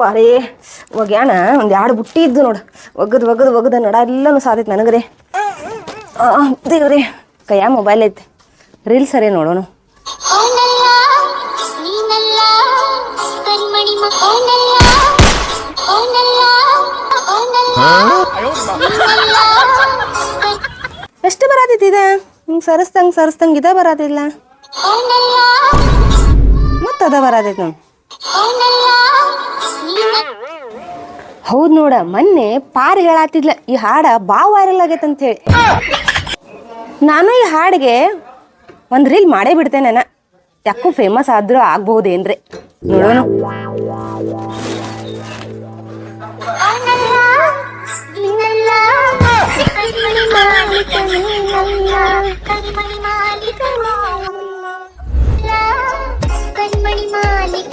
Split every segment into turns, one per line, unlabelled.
ಪಾರೇ ಒಗ್ಯಾಣ ಒಂದು ಎರಡು ಬುಟ್ಟಿ ಇದ್ದು ನೋಡು. ಒಗ್ಗದ್ ಒಗ್ಗದ್ ಒಗದ ನಡ ಎಲ್ಲನೂ ಸಾದೈತೆ ನನಗ್ರಿ. ದೇವ್ರಿ ಕೈಯ ಮೊಬೈಲ್ ಐತೆ. ರೀಲ್ ಸರಿ ನೋಡೋಣ ಎಷ್ಟು ಬರತೈತಿ ಇದೆ? ಹಿಂಗೆ ಸರಸ್ದಂಗೆ ಸರಸ್ದಂಗೆ ಇದ ಬರತಿಲ್ಲ? ಮತ್ತದ ಬರತೈತಿ
ನೀನ
ಹೌದು ನೋಡ, ಮೊನ್ನೆ ಪಾರ್ ಹೇಳತ್ತಿದ್ಲ ಈ ಹಾಡ ಬಾ ವೈರಲ್ ಆಗೈತೆ ಅಂತ ಹೇಳಿ ನಾನು ಈ ಹಾಡಿಗೆ ಒಂದು ರೀಲ್ ಮಾಡೇ ಬಿಡ್ತೇನೆ ನಾನು. ಯಾಕೋ ಫೇಮಸ್ ಆದ್ರೂ ಆಗ್ಬಹುದೇನ್ರಿ. ನೋಡೋಣ.
ಕಣ್ಮಣಿ ಮಾಲೀಕ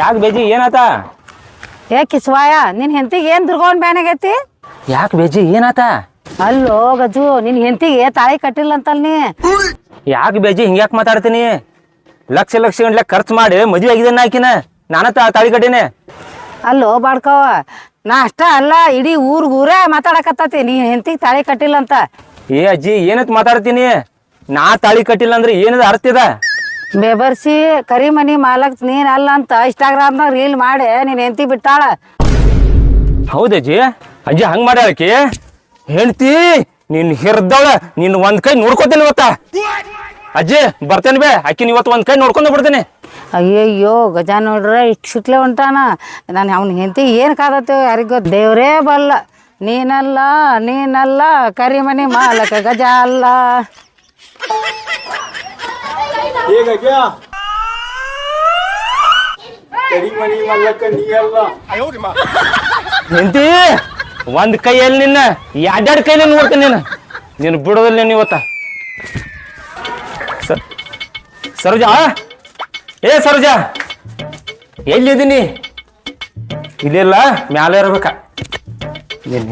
ಯಾಕೆ ಬೇಜಿ ಏನಾತ?
ಏ ಕಿಸ್ವಾಯ ನಿನ್ ಹೆಂಡತಿಗೆ ಏನ್ ದುರ್ಗೊಂಡ್ ಬ್ಯಾನಾಗೈತಿ
ಯಾಕೆ ಬೇಜಿ ಏನಾತ?
ಅಲ್ಲೋ ಗಜು ನಿನ್ ಹೆಂಡತಿಗೆ ತಾಳಿ ಕಟ್ಟಿಲ್ಲ ಅಂತಲ್ ನೀ?
ಯಾಕೆ ಬೇಜಿ ಹಿಂಗ್ಯಾಕೆ ಮಾತಾಡ್ತೀನಿ? ಲಕ್ಷ ಲಕ್ಷ ಗಂಟ್ಲೆ ಖರ್ಚು ಮಾಡಿ ಮದುವೆ ಆಗಿದೆ ಆಕಿನ. ನಾನ ತಾ- ತಾಳಿ ಕಟ್ಟಿನಿ.
ಅಲ್ಲೋ ಬಾಡ್ಕವ ನಾ ಅಷ್ಟ ಅಲ್ಲ ಇಡೀ ಊರ್ಗೂರೇ ಊರೇ ಮಾತಾಡಕತ್ತತಿ. ನೀ ಹೆಂಡತಿಗೆ ತಾಳಿ ಕಟ್ಟಿಲ್ಲ ಅಂತ
ಏ ಅಜ್ಜಿ ಏನತ್ ಮಾತಾಡ್ತೀನಿ? ನಾ ತಾಳಿ ಕಟ್ಟಿಲ್ಲ ಅಂದ್ರೆ ಏನದ ಅರ್ಥ ಇದೆ?
ಬೆಬರ್ಸಿ ಕರಿಮನಿ ಮಾಲಕ್ ನೀನ್ ಅಲ್ಲ ಅಂತ ಇನ್ಸ್ಟಾಗ್ರಾಮ್ನಾಗ ರೀಲ್ ಮಾಡಿ ನೀನ್ ಹೆಂಡತಿ ಬಿಟ್ಟಾಳ?
ಹೌದಜ್ಜಿ ಅಜ್ಜಿ. ಹಂಗ್ ಮಾಡ್ಯಾಳಕಿ ಹೇಳ್ತಿ ನಿನ್ ಹಿರ್ದವಳ ನಿನ್ ಒಂದ್ ಕೈ ನೋಡ್ಕೋತೇನೆ ಇವತ್ತ. ಅಜ್ಜಿ ಬರ್ತೇನೆ ಬೇ ಅಕ್ಕಿನ ಇವತ್ತು ಒಂದ್ ಕೈ ನೋಡ್ಕೊಂಡು ಬಿಡ್ತೇನೆ
ಅಯ್ಯಯ್ಯೋ ಗಜ ನೋಡ್ರ ಇಷ್ಟು ಸುಟ್ಲೆ ಹೊಂಟಾನ ನಾನು ಅವ್ನ ಹೆಂಡತಿ ಏನು ಕಾದತ್ತೋ ಯಾರಿಗೋ ದೇವರೇ ದೇವ್ರೇ ಬಲ್ಲ. ನೀನಲ್ಲ ನೀನಲ್ಲ ಕರಿಮನಿ ಮಾಲಕ ಗಜ ಅಲ್ಲ.
ಹೀಗಾಗಿ
ನಿಂತಿ ಒಂದ್ ಕೈಯಲ್ಲಿ ನಿನ್ನ, ಎರಡೆರಡು ಕೈಲಿ ನೋಡ್ತೀನಿ ನೀನು. ನೀನು ಬಿಡೋದಿಲ್ಲ ನೀನು ಇವತ್ತ. ಸರೋಜಾ, ಏ ಸರೋಜಾ, ಎಲ್ಲಿದ್ದೀನಿ? ಇಲ್ಲಿಲ್ಲ ಮ್ಯಾಲೆ ಇರ್ಬೇಕ. ನೀನು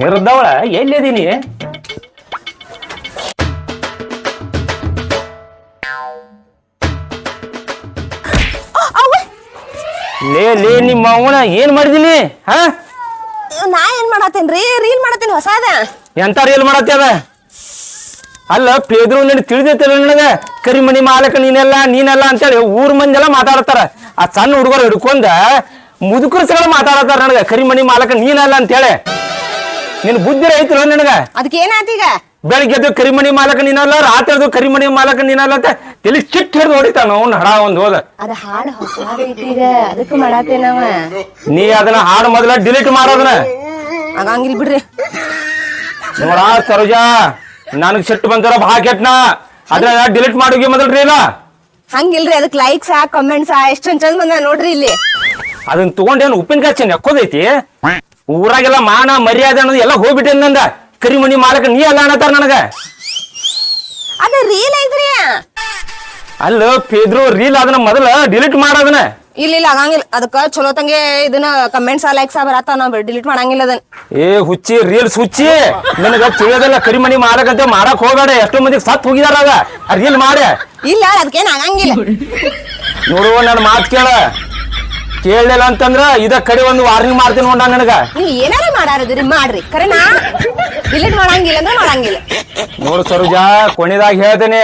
ಎಲ್ಲಿದ್ದೀನಿ? ಲೇ ಲೇ ನಿಮ್ಮ ಅವನ ಏನ್ ಮಾಡಿದೀನಿ? ಹಾ?
ನಾ ಏನ್ ಮಾಡತ್ತೇನ್ರಿ ರೀಲ್ ಮಾಡತ್ತೇನೆ ಹೊಸಾದ
ಎಂತ ರೀಲ್ ಮಾಡತ್ತೇವ ಅಲ್ಲ ಪೇದ್ರು ನಿನ್ ತಿಳಿದೈತಲ್ಲ ನನಗ? ಕರಿಮಣಿ ಮಾಲಕ ನೀನೆಲ್ಲ ನೀನೆಲ್ಲ ಅಂತೇಳಿ ಊರ್ ಮಂದಿ ಎಲ್ಲ ಮಾತಾಡತಾರ. ಆ ಸಣ್ಣ ಹುಡುಗರು ಹಿಡ್ಕೊಂಡ ಮುದುಕರು ಮಾತಾಡತ್ತಾರ ಮಾತಾಡತಾರ ನನಗ. ಕರಿಮಣಿ ಮಾಲಕ ನೀನಲ್ಲ ಅಂತೇಳಿ. ನಿನ್ ಬುದ್ಧಿ ಐತಿಲ್ಲ ನನಗ?
ಅದಕ್ಕೆ ಏನಾತೀಗ
ಬೆಳಿಗ್ಗೆ ಎದ್ದು ಕರಿಮಣಿ ಮಾಲಕ ನೀನಲ್ಲ ರಾತ್ರಿ ಎದ್ದು ಕರಿಮಣಿ ಮಾಲಕ ನೀನಲ್ಲ ಅಂತ ತಲೆ ಚಿಟ್ ಹಿಡ್ದು ಹೊಡಿತಾನ ಅವ್ನ ಹಡ ಒಂದ್ ಹೋದ.
ಅದ ಹಾಡು ಹೊಸಾದೈತಿ ಅದಕ್ಕೆ ಮಾಡತ್ತೇನವ
ನೀ ಅದನ್ನ ಹಾಡು ಮೊದಲ ಡಿಲೀಟ್ ಮಾಡೋದನ್ನ
ಆಗಂಗಿಲ್ ಬಿಡ್ರಿ.
ನೋಡ ಸರೋಜಾ ನನಗ್ ಸಿಟ್ಟು ಬಂತಾರ ಬಹಳ ಕೆಟ್ನ ಅದನ್ನ ಡಿಲೀಟ್ ಮಾಡೋಗಿ ಮೊದಲ್ರಿ ಇಲ್ಲ
ಹಂಗಿಲ್ರಿ ಅದಕ್ಕೆ ಲೈಕ್ಸ್ ಆ ಕಮೆಂಟ್ಸ್ ಆ ಎಷ್ಟು ಚಂದ ಬಂದ ನೋಡ್ರಿ ಇಲ್ಲಿ.
ಅದನ್ನ ತಗೊಂಡೇನು ಉಪ್ಪಿನಕಾಯಿ ಚೆನ್ನ ಎಕ್ಕೋದೈತಿ ಊರಾಗೆಲ್ಲ ಮಾನ ಮರ್ಯಾದೆ ಅನ್ನೋದು ಎಲ್ಲ ಹೋಗ್ಬಿಟ್ಟೆ ನಂದ. ಕರಿಮಣಿ ಮಾಲಕ ನೀ ಅಲ್ಲ ಅನ್ನತಾರ ನನಗ.
ಅದ ರೀಲ್ ಐತ್ರಿ.
ಅಲ್ಲ ಪೇದ್ರು ರೀಲ್ ಅದನ್ನ ಮೊದಲ ಡಿಲೀಟ್ ಮಾಡೋದನ್ನ
ಇಲ್ಲ ಇಲ್ಲ ಆಗಂಗಿಲ್ಲ. ಅದಕ್ಕ ಚಲೋ ತಂಗೆ ಇದನ್ನ ಕಮೆಂಟ್ಸ್ ಲೈಕ್ಸ್ ಬರತ್ತ ನಾವ್ ಡಿಲೀಟ್ ಮಾಡಂಗಿಲ್ಲ ಅದನ್
ಏ ಹುಚ್ಚಿ ರೀಲ್ಸ್ ಹುಚ್ಚಿ. ನನಗ ತಿಳಿಯೋದಲ್ಲ ಕರಿಮಣಿ ಮಾಲಕ ಅಂತ ಮಾಡಕ್ ಹೋಗಾಡ ಎಷ್ಟೋ ಮಂದಿಗೆ ಸತ್ ಹೋಗಿದಾರ ಅದ ರೀಲ್ ಮಾಡ.
ಇಲ್ಲ ಅದಕ್ಕೇನ್ ಆಗಂಗಿಲ್ಲ.
ನೋಡುವ ನನ್ನ ಮಾತು ಕೇಳ. ಕೇಳಲಿಲ್ಲ ಅಂತಂದ್ರ ಇದ ಕಡೆ ಒಂದು ವಾರ್ನಿಂಗ್ ಮಾಡ್ತೀನಿ ನೋಡ ನನಗ.
ನೀವು ಏನಾರ ಮಾಡಾರದ್ರಿ ಮಾಡ್ರಿ. ಕರೆನಾ? ಡಿಲೀಟ್ ಮಾಡಂಗಿಲ್ಲ ಅಂದ್ರೆ ಮಾಡಂಗಿಲ್ಲ.
ನೋಡು ಸರೋಜಾ ಕೊನೆದಾಗ ಹೇಳ್ತೇನೆ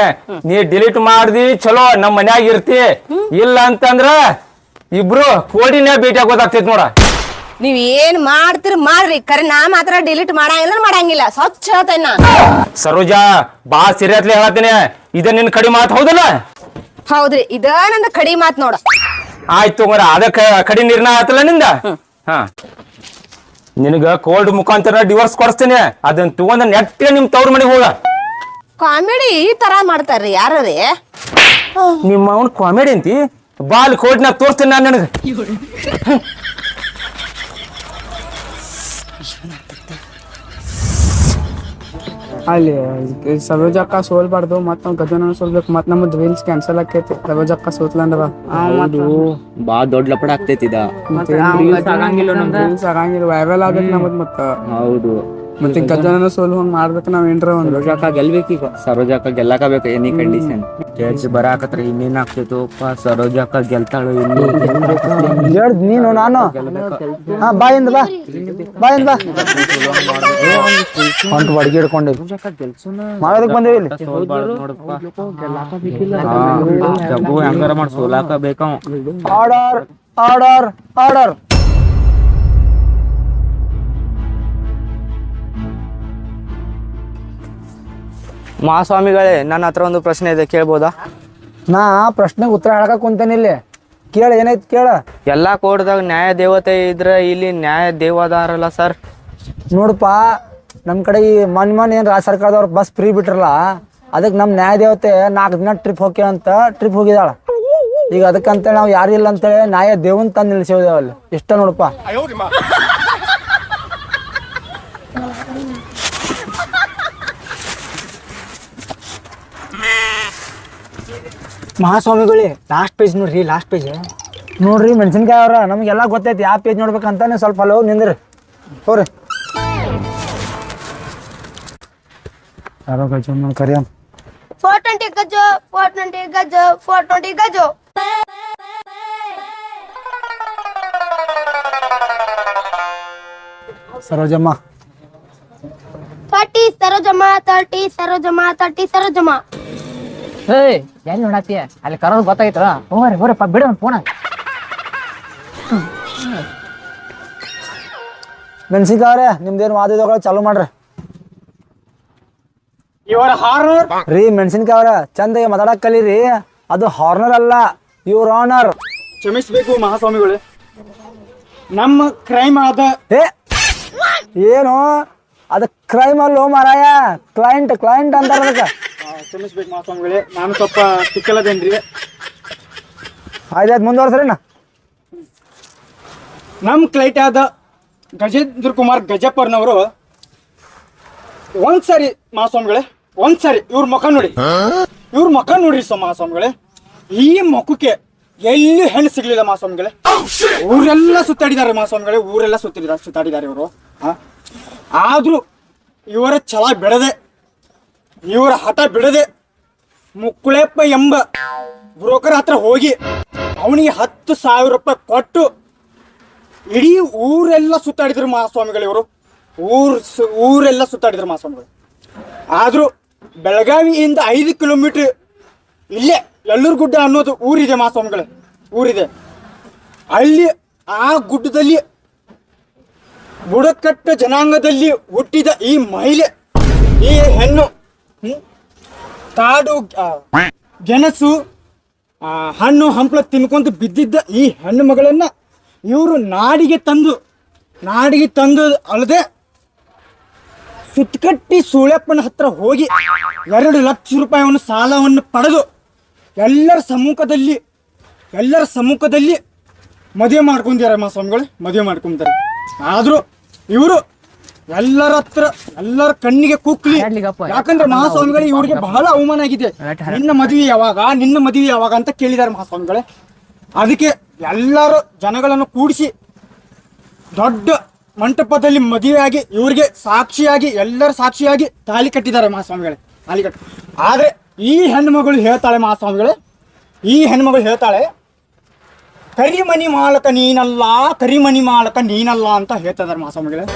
ನೀ ಡಿಲೀಟ್ ಮಾಡ್ದಿ ಚಲೋ ನಮ್ ಮನ್ಯಾಗ ಇರ್ತಿ. ಇಲ್ಲ ಅಂತಂದ್ರ ಇಬ್ರು ಕೋಡಿನೇ ಭೇಟಿ ಆಗೋದಾಗ್ತೈತಿ ನೋಡ.
ನೀವ್ ಏನ್ ಮಾಡ್ತೀರಿ ಮಾಡ್ರಿ. ಕರೆ ನಾ ಮಾತ್ರ ಡಿಲೀಟ್ ಮಾಡಂಗಿಲ್ಲ ಅಂದ್ರೆ ಮಾಡಂಗಿಲ್ಲ. ಸ್ವಚ್ಛ ಹೇಳ್ತೇನೆ ನಾ
ಸರೋಜಾ ಬಾ ಸೀರಿಯಸ್ಲಿ ಹೇಳತ್ತೇನೆ. ಇದ ನಿನ್ ಕಡಿ ಮಾತು ಹೌದಲ್ಲ?
ಹೌದ್ರಿ. ಇದ ನಂದ ಕಡಿ ಮಾತ್ ನೋಡ.
ಆಯ್ತು ಮರ ಅದಕ್ಕೆ ಕಡಿ ನಿರ್ಣಯ ಆಯ್ತಲ್ಲ ನಿಂದ? ಹಾ. ನಿನಗ ಕೋಲ್ಡ್ ಮುಖಾಂತರ ಡಿವೋರ್ಸ್ ಕೊಡಿಸ್ತೇನೆ. ಅದನ್ನ ತಗೊಂಡ ನೆಟ್ಟ ನಿಮ್ ತವ್ರ ಮನೆಗೆ ಹೋಗ.
ಕಾಮಿಡಿ ಈ ತರ ಮಾಡ್ತಾರ್ರಿ ಯಾರೇ
ನಿಮ್ಮ ಅವನ್ ಕಾಮಿಡಿ ಅಂತಿ? ಬಾಲ್ ಕೋರ್ಟ್ನಾಗ ತೋರಿಸ್ತೇನೆ ನಾನು ನಿನಗೆ.
ಅಲ್ಲಿ ಸರೋಜಕ್ಕ ಸೋಲ್ಬಾರ್ದು ಮತ್ತ ನಾವ್ ಗಜನ ಸೋಲ್ಬೇಕು ಮತ್ ನಮ್ದು ವಿನ್ಸ್ ಕ್ಯಾನ್ಸಲ್ ಆಕೈತಿ ಸರೋಜಕ್ಕ ಸೋತ್ಲಂಡವ
ಬಾ. ದೊಡ್ಡ ಲಪಡ ಆಗ್ತೈತಿ ಇದ.
ಆಗಂಗಿಲ್ಲ ವೈರಲ್ ಆಗ್ಬೇಕು ನಮ್ದು ಮತ್ತ.
ಹೌದು.
ಮತ್ತೆ ಗಜಾನನ ಸೋಲ್ ಹಂಗ್ ಮಾಡ್ಬೇಕು ನಾವ್ ಏನ್ರ ಒಂದ್
ಗೆಲ್ಬೇಕು ಗೆಲ್ಬೇಕೀಗ ಸರೋಜಾಕ ಗೆಲ್ಲಕ ಬೇಕು ಎನಿ ಕಂಡೀಷನ್ ಜಡ್ಜ್ ಬರಾಕತ್ರ ಇನ್ನೇನ್ ಆಗ್ತೈತೋ ಸರೋಜಾಕ ಗೆಲ್ತಾಳು
ಹೇಳ್ದ್ ನೀನು ನಾನು? ಹಾ ಬಾಯಿಂದ ಬಾ. ಬಾಯಿಂದ ಬಾ. ಹೊಂಟು ಬಡ್ಗಿ ಹಿಡ್ಕೊಂಡಿ. ಮಾಡೋದಕ್ ಬಂದೇವಿ ಇಲ್ಲಿ?
ಜಗ್ಗು ಹೆಂಗಾರ ಮಾಡಿ ಸೋಲಾಕ ಬೇಕವ
ಆರ್ಡರ್ ಆರ್ಡರ್ ಆರ್ಡರ್
ಮಹಾಸ್ವಾಮಿಗಳೇ ನನ್ನ ಹತ್ರ ಒಂದು ಪ್ರಶ್ನೆ ಇದೆ ಕೇಳ್ಬೋದಾ?
ನಾ ಪ್ರಶ್ನೆಗೆ ಉತ್ತರ ಹೇಳಕ ಕುಂತೇನಿಲ್ಲಿ ಕೇಳ ಏನೈತಿ ಕೇಳ.
ಎಲ್ಲಾ ಕೋರ್ಟ್ದಾಗ ನ್ಯಾಯ ದೇವತೆ ಇದ್ರೆ ಇಲ್ಲಿ ನ್ಯಾಯ ದೇವದಾರಲ್ಲ ಸರ್.
ನೋಡಪ್ಪ ನಮ್ಮ ಕಡೆ ಈ ಮನ್ ಮನ್ ಏನ್ ರಾಜ್ಯ ಸರ್ಕಾರದವ್ರು ಬಸ್ ಫ್ರೀ ಬಿಟ್ರಲ್ಲ ಅದಕ್ಕೆ ನಮ್ಮ ನ್ಯಾಯ ದೇವತೆ ನಾಲ್ಕು ದಿನ ಟ್ರಿಪ್ ಹೋಗಿ ಅಂತ ಟ್ರಿಪ್ ಹೋಗಿದಾಳ ಈಗ ಅದಕ್ಕಂತೇಳಿ ನಾವು ಯಾರಿಲ್ಲ ಅಂತೇಳಿ ನ್ಯಾಯ ದೇವನ್ ತಂದು ನಿಲ್ಸಿದೇವ ಅಲ್ಲಿ. ಇಷ್ಟ ನೋಡಪ್ಪ.
ಮಹಾಸ್ವಾಮಿಗಳೇ ಲಾಸ್ಟ್ ಪೇಜ್ ನೋಡ್ರಿ ಲಾಸ್ಟ್ ಪೇಜ್
ನೋಡ್ರಿ ಮೆಣಸಿನ್ಕಾಯಿ ಅವ್ರ ನಮಗೆಲ್ಲ ಗೊತ್ತೈತಿ ಯಾವ ಪೇಜ್ ನೋಡ್ಬೇಕಂತ ನೀವು ಸ್ವಲ್ಪ ಅಲ್ಲಿ ಹೋಗಿ ನಿಂದ್ರಿ. ಹೋರಿ ಯಾರೋ ಕರಿಯಂ
four twenty Gaju four twenty Gaju four twenty Gaju
Sarojamma.
Thirty Sarojamma thirty Sarojamma thirty Sarojamma.
ಏಯ್ ಎಲ್ಲಿ ನೋಡತ್ತೀಯ ಅಲ್ಲಿ ಕರೋದು ಗೊತ್ತಾಯ್ತದ ಹೋಗ್ರಿ ಹೋರಪ್ಪ ಬಿಡ ಫೋನ
ಮೆಣಸಿನ್ಕಾಯಿ ಅವ್ರೆ ನಿಮ್ದೇನು ವಾದಿದಗಳು ಚಾಲು ಮಾಡ್ರಿ.
ಇವರ ಹಾರ್ನರ್?
ರೀ ಮೆಣಸಿನ್ಕಾಯಿ ಅವ್ರ ಚಂದ ಮಾತಾಡಕ್ ಕಲೀರಿ. ಅದು ಹಾರ್ನರ್ ಅಲ್ಲ ಇವ್ರ ಆನರ್
ಕ್ಷಮಿಸ್ಬೇಕು ಮಹಾಸ್ವಾಮಿಗಳು. ನಮ್ಮ ಕ್ರೈಮ್ ಆದ
ಏ ಏನು? ಅದು ಕ್ರೈಮ್ ಅಲ್ಲೋ ಮಾರಾಯ. ಕ್ಲೈಂಟ್ ಕ್ಲೈಂಟ್ ಅಂತಾರ ಅದಕ್ಕೆ.
ಕ್ಷಮಿಸ್ಬೇಕು ಮಾಸ್ವಾಮಿಗಳೇ ನಾನು ಸ್ವಲ್ಪ ತಿಕ್ಕಲದೇನ್ರಿ.
ಆಯ್ತಾಯ್ತು ಮುಂದುವರ್ಸ್ರಣ್ಣ
ನಮ್ಮ ಕ್ಲೈಟ್ ಆದ ಗಜೇಂದ್ರ ಕುಮಾರ್ ಗಜಪ್ಪರ್ನವರು ಒಂದ್ಸರಿ ಮಾಸ್ವಾಮಿಗಳೇ ಒಂದ್ಸರಿ ಇವ್ರ ಮುಖ ನೋಡಿ. ಇವ್ರ ಮುಖ ನೋಡ್ರಿ ಸೊ ಮಹಾಸ್ವಾಮಿಗಳೇ ಈ ಮುಖಕ್ಕೆ ಎಲ್ಲಿ ಹೆಣ್ಣು ಸಿಗ್ಲಿಲ್ಲ ಮಾಸ್ವಾಮಿಗಳೇ ಊರೆಲ್ಲ ಸುತ್ತಾಡಿದ್ದಾರೆ ಮಾಸ್ವಾಮಿಗಳೇ ಊರೆಲ್ಲ ಸುತ್ತಿದ್ದಾರೆ ಸುತ್ತಾಡಿದ್ದಾರೆ ಇವರು. ಆದ್ರೂ ಇವರ ಛಲ ಬಿಡದೆ ಇವರ ಹಠ ಬಿಡದೆ ಮುಕ್ಕುಳೆಪ್ಪ ಎಂಬ ಬ್ರೋಕರ್ ಹತ್ರ ಹೋಗಿ ಅವನಿಗೆ ಹತ್ತು ಸಾವಿರ ರೂಪಾಯಿ ಕೊಟ್ಟು ಇಡೀ ಊರೆಲ್ಲ ಸುತ್ತಾಡಿದ್ರು ಮಹಾಸ್ವಾಮಿಗಳು ಇವರು ಊರ್ ಊರೆಲ್ಲ ಸುತ್ತಾಡಿದ್ರು ಮಹಾಸ್ವಾಮಿಗಳು. ಆದರೂ ಬೆಳಗಾವಿಯಿಂದ ಐದು ಕಿಲೋಮೀಟರ್ ಇಲ್ಲೇ ಎಲ್ಲೂರು ಗುಡ್ಡ ಅನ್ನೋದು ಊರಿದೆ ಮಹಾಸ್ವಾಮಿಗಳೇ, ಊರಿದೆ. ಅಲ್ಲಿ ಆ ಗುಡ್ಡದಲ್ಲಿ ಬುಡಕಟ್ಟು ಜನಾಂಗದಲ್ಲಿ ಹುಟ್ಟಿದ ಈ ಮಹಿಳೆ, ಈ ಹೆಣ್ಣು ಕಾಡು ಗೆಣಸು ಹಣ್ಣು ಹಂಪಲ ತಿನ್ಕೊಂತ ಬಿದ್ದಿದ್ದ ಈ ಹೆಣ್ಣು ಮಗಳನ್ನ ಇವರು ನಾಡಿಗೆ ತಂದು ನಾಡಿಗೆ ತಂದು ಅಲ್ಲದೆ ಸುತ್ತಕಟ್ಟಿ ಸೂಳ್ಯಪ್ಪನ ಹತ್ರ ಹೋಗಿ ಎರಡು ಲಕ್ಷ ರೂಪಾಯಿಯನ್ನು ಸಾಲವನ್ನು ಪಡೆದು ಎಲ್ಲರ ಸಮ್ಮುಖದಲ್ಲಿ ಎಲ್ಲರ ಸಮ್ಮುಖದಲ್ಲಿ ಮದುವೆ ಮಾಡ್ಕೊಂತಾರೆ ಮಾ ಸ್ವಾಮಿಗಳು ಮದುವೆ ಮಾಡ್ಕೊಂತಾರೆ ಆದರೂ ಇವರು ಎಲ್ಲರ ಹತ್ರ ಎಲ್ಲರ ಕಣ್ಣಿಗೆ ಕುಕ್ಲಿ. ಯಾಕಂದ್ರೆ ಮಹಾಸ್ವಾಮಿಗಳೇ ಇವರಿಗೆ ಬಹಳ ಅವಮಾನ ಆಗಿದೆ. ನಿನ್ನ ಮದುವೆ ಯಾವಾಗ ನಿನ್ನ ಮದುವೆ ಯಾವಾಗ ಅಂತ ಕೇಳಿದ್ದಾರೆ ಮಹಾಸ್ವಾಮಿಗಳೇ. ಅದಕ್ಕೆ ಎಲ್ಲರೂ ಜನಗಳನ್ನು ಕೂಡಿಸಿ ದೊಡ್ಡ ಮಂಟಪದಲ್ಲಿ ಮದುವೆಯಾಗಿ ಇವರಿಗೆ ಸಾಕ್ಷಿಯಾಗಿ ಎಲ್ಲರ ಸಾಕ್ಷಿಯಾಗಿ ತಾಳಿ ಕಟ್ಟಿದ್ದಾರೆ ಮಹಾಸ್ವಾಮಿಗಳೇ. ತಾಲಿ ಕಟ್ಟಿ. ಆದ್ರೆ ಈ ಹೆಣ್ಮಗಳು ಹೇಳ್ತಾಳೆ ಮಹಾಸ್ವಾಮಿಗಳೇ ಈ ಹೆಣ್ಮಗಳು ಹೇಳ್ತಾಳೆ ಕರಿಮಣಿ ಮಾಲಕ ನೀನಲ್ಲ ಕರಿಮಣಿ ಮಾಲಕ ನೀನಲ್ಲ ಅಂತ ಹೇಳ್ತಿದಾರೆ ಮಹಾಸ್ವಾಮಿಗಳೇ.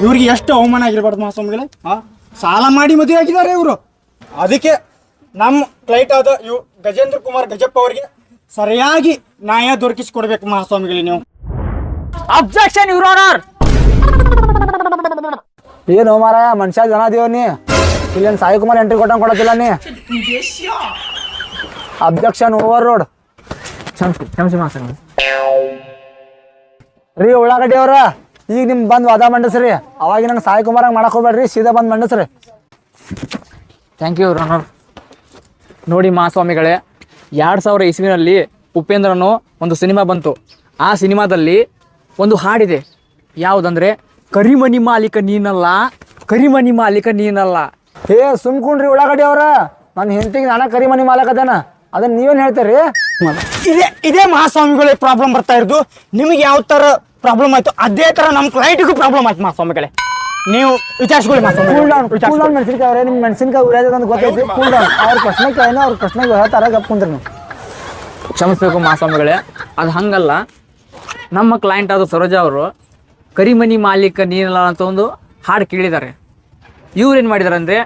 ಇವ್ರಿಗೆ ಎಷ್ಟು ಅವಮಾನ ಆಗಿರ್ಬಾರ್ದು ಮಹಾಸ್ವಾಮಿಗಳೇ? ಹಾ ಸಾಲ ಮಾಡಿ ಮದುವೆ ಆಗಿದ್ದಾರೆ ಇವರು. ಅದಕ್ಕೆ ನಮ್ಮ ಕ್ಲೈಟ್ ಆದ ಇವ್ ಗಜೇಂದ್ರ ಕುಮಾರ್ ಗಜಪ್ಪ ಅವರಿಗೆ ಸರಿಯಾಗಿ ನ್ಯಾಯ ದೊರಕಿಸಿಕೊಡ್ಬೇಕು ಮಹಾಸ್ವಾಮಿಗಳೇ ನೀವು.
ಅಬ್ಜೆಕ್ಷನ್ ಯುವರ್ ಆನರ್
ಏನು ಮಾರಾಯ ಮನುಷ್ಯ ಜನ ದೇವ್ ನೀ? ಇಲ್ಲೇನು ಸಾಯಿ ಕುಮಾರ್ ಎಂಟ್ರಿ ಕೊಟ್ಟಂಗೆ ಕೊಡೋದಿಲ್ಲ ನೀ? ಅಬ್ಜೆಕ್ಷನ್ ಓವರ್ ರೋಡ್
ಕ್ಷಮಿಸಿ ಕ್ಷಮಿಸಿ
ರೀ ಉಳ್ಳಾಗಡ್ಡಿ ಅವ್ರ. ಈಗ ನಿಮ್ ಬಂದ್ ವಾದ ಮಂಡಸ್ರಿ. ಅವಾಗ ನಂಗೆ ಸಾಯಿ ಕುಮಾರ್ ಹಂಗೆ ಮಾಡಕ್ ಹೋಗ್ಬೇಡ್ರಿ ಸೀದಾ ಬಂದ್ ಮಂಡಸ್ರಿ.
ಥ್ಯಾಂಕ್ ಯು ರನರ್ ನೋಡಿ ಮಹಾಸ್ವಾಮಿಗಳೇ ಎರಡು ಸಾವಿರ ಇಸ್ವಿನಲ್ಲಿ ಉಪೇಂದ್ರನು ಒಂದು ಸಿನಿಮಾ ಬಂತು. ಆ ಸಿನಿಮಾದಲ್ಲಿ ಒಂದು ಹಾಡಿದೆ. ಯಾವುದಂದ್ರೆ ಕರಿಮಣಿ ಮಾಲೀಕ ನೀನಲ್ಲ ಕರಿಮಣಿ ಮಾಲೀಕ ನೀನಲ್ಲ.
ಹೇ ಸುಮ್ಕೊಂಡ್ರಿ ಉಳ್ಳಾಗಡ್ಡಿ ಅವ್ರ. ನನ್ನ ಹೆಂಡತಿಗೆ ನಾನ ಕರಿಮನಿ ಮಾಲಕ ಅದನ್ನ ಅದೇನ ಅದನ್ನ ನೀವೇನ್ ಹೇಳ್ತೀರಿ?
ಇದೇ ಇದೇ ಮಹಾಸ್ವಾಮಿಗಳೇ ಪ್ರಾಬ್ಲಮ್ ಬರ್ತಾ ಇರೋದು. ನಿಮಗೆ ಯಾವ ತರ ಪ್ರಾಬ್ಲಮ್ ಆಯ್ತು. ಅದೇ ತರ ನಮ್ಮ ಕ್ಲೈಂಟಿಗೂ ಪ್ರಾಬ್ಲಮ್ ಆಯ್ತು ಮಾ ಸ್ವಾಮಿಗಳೇ. ನೀವು ವಿಚಾರಿಸ್ಕೊಳ್ಳಿ
ಕೂಲ್ ಡೌನ್
ಮಹಾಸ್ವಾಮಿಗಳೇ
ಕೂಲ್ ಡೌನ್ ಮೆಣಸಿನ್ಕಾಯಿ ಅವ್ರೆ ನಿಮ್ ಮೆಣಸಿನ್ಕಾಯಿ ಉರಿಯೋದು ಅಂತ ಗೊತ್ತೈತಿ. ಕೂಲ್ ಡೌನ್ ಅವ್ರ ಪ್ರಶ್ನೆಗೆ ಏನೋ ಅವ್ರ ಪ್ರಶ್ನೆಗೆ ಹೇಳ್ತಾರ ಗಪ್ ಕುಂದ್ರಿ ನೀವು.
ಕ್ಷಮಿಸ್ಬೇಕು ಮಹಾಸ್ವಾಮಿಗಳೇ ಅದು ಹಂಗಲ್ಲ. ನಮ್ಮ ಕ್ಲೈಂಟ್ ಆದ ಸರೋಜ ಅವರು ಕರಿಮನಿ ಮಾಲೀಕ ನೀನಲ್ಲ ಅಂತ ಒಂದು ಹಾಡು ಕೇಳಿದ್ದಾರೆ ಇವ್ರು ಏನು ಮಾಡಿದ್ದಾರೆ ಅಂದರೆ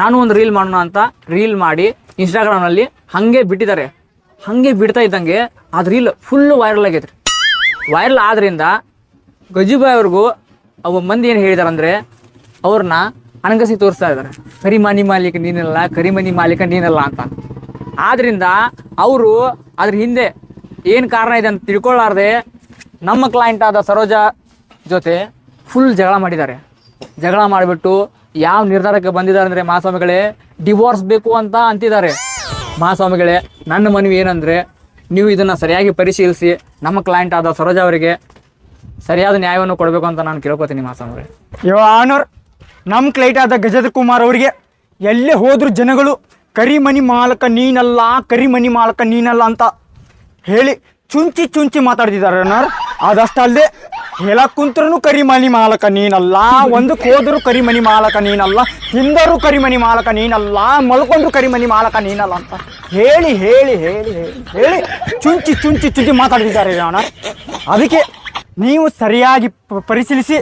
ನಾನು ಒಂದು ರೀಲ್ ಮಾಡೋಣ ಅಂತ ರೀಲ್ ಮಾಡಿ ಇನ್ಸ್ಟಾಗ್ರಾಮ್ನಲ್ಲಿ ಹಾಗೆ ಬಿಟ್ಟಿದ್ದಾರೆ. ಹಾಗೆ ಬಿಡ್ತಾ ಇದ್ದಂಗೆ ಅದು ರೀಲ್ ಫುಲ್ ವೈರಲ್ ಆಗೈತೆ ವೈರಲ್ ಆದ್ರಿಂದ ಗಜುಬಾಯ್ ಅವ್ರಿಗೂ ಅವ ಮಂದಿ ಏನು ಹೇಳಿದಾರೆ ಅಂದರೆ ಅವ್ರನ್ನ ಅಣಗಸಿ ತೋರಿಸ್ತಾ ಇದ್ದಾರೆ. ಕರಿಮನಿ ಮಾಲೀಕ ನೀನಲ್ಲ ಕರಿಮನಿ ಮಾಲೀಕ ನೀನಲ್ಲ ಅಂತ. ಆದ್ರಿಂದ ಅವರು ಅದ್ರ ಹಿಂದೆ ಏನು ಕಾರಣ ಇದೆ ಅಂತ ತಿಳ್ಕೊಳ್ಳಾರ್ದೆ ನಮ್ಮ ಕ್ಲೈಂಟ್ ಆದ ಸರೋಜಾ ಜೊತೆ ಫುಲ್ ಜಗಳ ಮಾಡಿದ್ದಾರೆ. ಜಗಳ ಮಾಡಿಬಿಟ್ಟು ಯಾವ ನಿರ್ಧಾರಕ್ಕೆ ಬಂದಿದ್ದಾರೆ ಅಂದರೆ ಮಹಾಸ್ವಾಮಿಗಳೇ ಡಿವೋರ್ಸ್ ಬೇಕು ಅಂತ ಅಂತಿದ್ದಾರೆ. ಮಹಾಸ್ವಾಮಿಗಳೇ, ನನ್ನ ಮನವಿ ಏನಂದರೆ ನೀವು ಇದನ್ನು ಸರಿಯಾಗಿ ಪರಿಶೀಲಿಸಿ ನಮ್ಮ ಕ್ಲೈಂಟ್ ಆದ ಸರೋಜ ಅವರಿಗೆ ಸರಿಯಾದ ನ್ಯಾಯವನ್ನು ಕೊಡಬೇಕು ಅಂತ ನಾನು ಕೇಳ್ಕೊತೀನಿ ಅವರೇ
ಯೋ ಆನರ್ ನಮ್ಮ ಕ್ಲೈಂಟ್ ಆದ ಗಜೇಂದ್ರ ಕುಮಾರ್ ಅವರಿಗೆ ಎಲ್ಲೇ ಹೋದರೂ ಜನಗಳು ಕರಿಮನಿ ಮಾಲಕ ನೀನಲ್ಲ ಕರಿಮನಿ ಮಾಲಕ ನೀನಲ್ಲ ಅಂತ ಹೇಳಿ ಚುಂಚಿ ಚುಂಚಿ ಮಾತಾಡ್ತಿದ್ದಾರೆ ಅಣ್ಣಾರ್ ಅದಷ್ಟಲ್ಲದೆ ಹೇಳಕ್ ಕುಂತ್ರು ಕರಿಮನಿ ಮಾಲಕ ನೀನಲ್ಲ ಒಂದಕ್ಕೆ ಹೋದ್ರು ಕರಿಮನಿ ಮಾಲಕ ನೀನಲ್ಲ, ತಿಂದರು ಕರಿಮನಿ ಮಾಲಕ ನೀನಲ್ಲ, ಮಲ್ಕೊಂಡ್ರು ಕರಿಮನಿ ಮಾಲಕ ನೀನಲ್ಲ ಅಂತ ಹೇಳಿ ಹೇಳಿ ಹೇಳಿ ಹೇಳಿ ಹೇಳಿ ಚುಂಚಿ ಚುಂಚಿ ಚುಂಚಿ ಮಾತಾಡಿದ್ದಾರೆ ಅಣ್ಣ ಅದಕ್ಕೆ ನೀವು ಸರಿಯಾಗಿ ಪರಿಶೀಲಿಸಿ,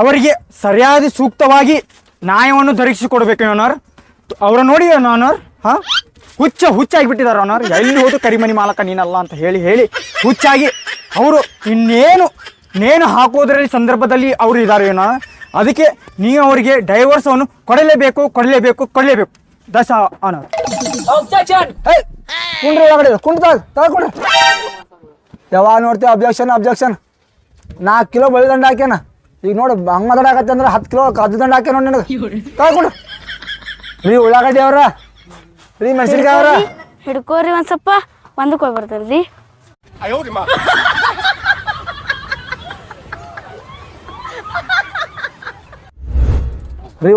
ಅವರಿಗೆ ಸರಿಯಾಗಿ ಸೂಕ್ತವಾಗಿ ನ್ಯಾಯವನ್ನು ದೊರಕಿಸಿಕೊಡ್ಬೇಕು, ಯೋನರ್. ಅವರ ನೋಡಿ, ಯೋನರ್, ಹಾ? ಹುಚ್ಚ, ಹುಚ್ಚಾಗಿಬಿಟ್ಟಿದ್ದಾರೆ ಅವನರ್ ಎಲ್ಲಿ ಹೋದ್ರು ಕರಿಮನಿ ಮಾಲಕ ನೀನಲ್ಲ ಅಂತ ಹೇಳಿ ಹೇಳಿ, ಹುಚ್ಚಾಗಿ ಅವರು ಇನ್ನೇನು ನೇಣು ಹಾಕೋದ್ರಲ್ಲಿ ಸಂದರ್ಭದಲ್ಲಿ ಅವರು ಇದ್ದಾರೆ ಏನೋ ಅದಕ್ಕೆ ನೀವು ಅವರಿಗೆ ಡೈವರ್ಸವನ್ನು ಕೊಡಲೇಬೇಕು ಕೊಡಲೇಬೇಕು ಕೊಡಲೇಬೇಕು. ದಸ
ಏಯ್ ಕುಂಡ್ರಿ ಒಳಗಡೆ ಕುಂಡ್ ಯಾವಾಗ ನೋಡ್ತೀವಿ ಅಬ್ಜೆಕ್ಷನ್ ಅಬ್ಜೆಕ್ಷನ್ ನಾಲ್ಕು ಕಿಲೋ ಬಳಿ ದಂಡ ಹಾಕ್ಯಾನ. ಈಗ ನೋಡು ಹಂಗ ಮಾತಾಡಕತ್ತೆ ಅಂದ್ರೆ ಹತ್ತು ಕಿಲೋ ಕದ್ದು ದಂಡ ಹಾಕ್ಯಾನ ನೋಡಿ ನಿನಗೆ. ತಗೊಂಡು ರೀ ಉಳ್ಳಾಗಡ್ಡಿ ಅವ್ರ ರೀ ಮೆಣಸಿನ್ಕಾಯಿ ಅವ್ರ.
ಹಿಡ್ಕೋರಿ ಒಂದ್ ಸ್ವಲ್ಪ ಒಂದಕ್ಕೆ ಹೋಗಿ ಬರ್ತಾರ್ರಿ
ರೀ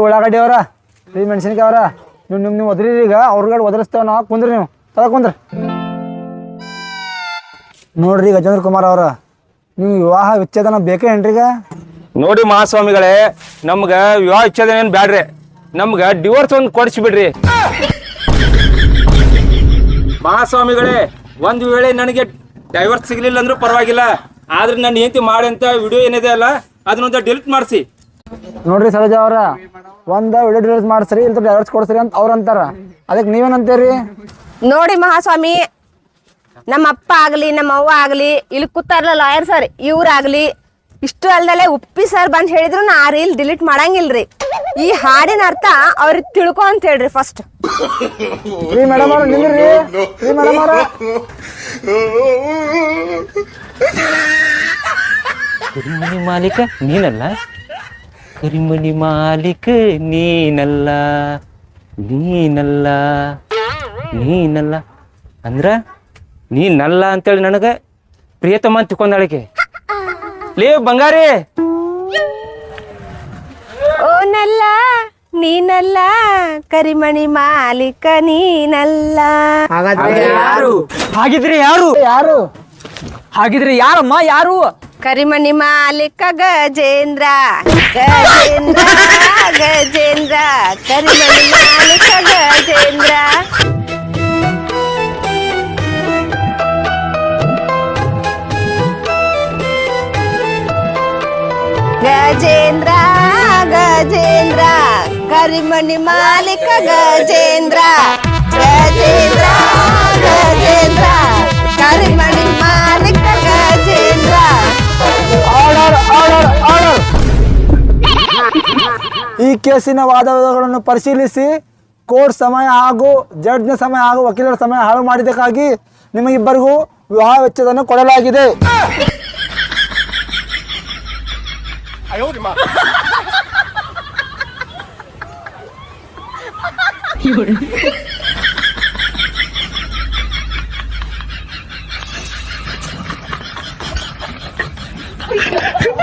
ಉಳ್ಳಾಗಡ್ಡಿ ಅವರ, ರೀ ಮೆಣಸಿನ್ಕಾಯಿ ಅವರ. ನೀವು ನಿಮ್ಮ ನೀವು ಒದ್ರಿ ಈಗ ಅವ್ರಗಡೆ ಒದರಿಸ್ತೇವೆ ನಾವು. ಕುಂದ್ರಿ ನೀವು. ತಗ ಕುಂದ್ರಿ. ನೋಡ್ರಿ ಗಜೇಂದ್ರ ಕುಮಾರ್ ಅವ್ರ. ನೀವು ವಿವಾಹ ವಿಚ್ಛೇದನ ಬೇಕೇ ಏನ್ರೀಗ
ನೋಡಿ ಮಹಾಸ್ವಾಮಿಗಳೇ, ನಮ್ಗೆ ವಿವಾಹ ವಿಚ್ಛೇದನ ಏನು ಬ್ಯಾಡ್ರಿ. ನಮ್ಗೆ ಡಿವೋರ್ಸ್ ಒಂದು ಕೊಡಿಸ್ಬಿಡ್ರಿ. ಮಹಾಸ್ವಾಮಿಗಳೇ, ಒಂದು ವೇಳೆ ನನಗೆ ಡೈವರ್ಸ್ ಸಿಗ್ಲಿಲ್ಲ ಅಂದ್ರೂ ಪರವಾಗಿಲ್ಲ. ಆದ್ರೆ ನನ್ನ ಹೆಂಡತಿ ಮಾಡಿ ಅಂತ ವಿಡಿಯೋ ಏನಿದೆ ಅಲ್ಲ, ಅದನ್ನೊಂದು ಡಿಲೀಟ್ ಮಾಡಿಸಿ.
ನೋಡ್ರಿ ಸರೋಜ ಅವ್ರ ಒಂದ ವಿಡಿಯೋ ಡಿಲೀಟ್ ಮಾಡಿಸ್ರಿ ಇಲ್ಲ ಡೈವರ್ಸ್ ಕೊಡ್ಸ್ರಿ ಅಂತ ಅವ್ರ ಅಂತಾರ. ಅದಕ್ಕೆ ನೀವೇನಂತೀರಿ
ನೋಡಿ ಮಹಾಸ್ವಾಮಿ ನಮ್ಮ ಅಪ್ಪ ಆಗಲಿ ನಮ್ಮ ಅವ್ವ ಆಗಲಿ ಇಲ್ಲಿ ಕೂತಾರಲ್ಲ ಲಾಯರ್ ಸರ್ ಇವ್ರಾಗ್ಲಿ ಇಷ್ಟು ಅಲ್ದಲೆ ಉಪ್ಪಿ ಸರ್ ಬಂದ್ ಹೇಳಿದ್ರು ನಾ ಆ ರೀಲ್ ಡಿಲೀಟ್ ಮಾಡಂಗಿಲ್ರಿ. ಈ ಹಾಡಿನ ಅರ್ಥ ಅವ್ರಿಗೆ ತಿಳ್ಕೊ ಅಂತ ಹೇಳ್ರಿ ಫಸ್ಟ್
ರೀ ಮೇಡಮ್ ಅವ್ರ ನಿಂದ್ರಿ. ರೀ ಮೇಡಮ್ ಅವ್ರ.
ಮಾಲೀಕ ನೀನಲ್ಲ? ಕರಿಮನಿ ಮಾಲೀಕ ನೀನಲ್ಲ ನೀನಲ್ಲ ನೀನಲ್ಲ. ಅಂದ್ರ ನೀನಲ್ಲ ಅಂತೇಳಿ ನನಗೆ ಪ್ರಿಯತಮ ಅಂತ ತಿಳ್ಕೊಂಡಾಳಿಕೆ ಲೇ ಬಂಗಾರಿ.
ಓ ನಲ್ಲ ನೀನಲ್ಲ ಕರಿಮಣಿ ಮಾಲೀಕ ನೀನಲ್ಲ.
ಯಾರು
ಹಾಗಿದ್ರೆ ಯಾರು?
ಯಾರು?
ಹಾಗಿದ್ರೆ ಯಾರಮ್ಮ? ಯಾರು?
करिमणि मालिक गजेंद्र गजेंद्र गजेंद्र करिमणि मालिक गजेंद्र गजेंद्र गजेंद्र करिमणि मालिक गजेंद्र
गजेंद्र गजेंद्र करिमणि ಈ ಕೇಸಿನ ವಾದಗಳನ್ನು ಪರಿಶೀಲಿಸಿ ಕೋರ್ಟ್ ಸಮಯ ಹಾಗೂ ಜಡ್ಜ್ನ ಸಮಯ ಹಾಗೂ ವಕೀಲರ ಸಮಯ ಹಾಳು ಮಾಡಿದ್ದಕ್ಕಾಗಿ ನಿಮಗಿಬ್ಬರಿಗೂ ವಿವಾಹ ವೆಚ್ಚವನ್ನು ಕೊಡಲಾಗಿದೆ.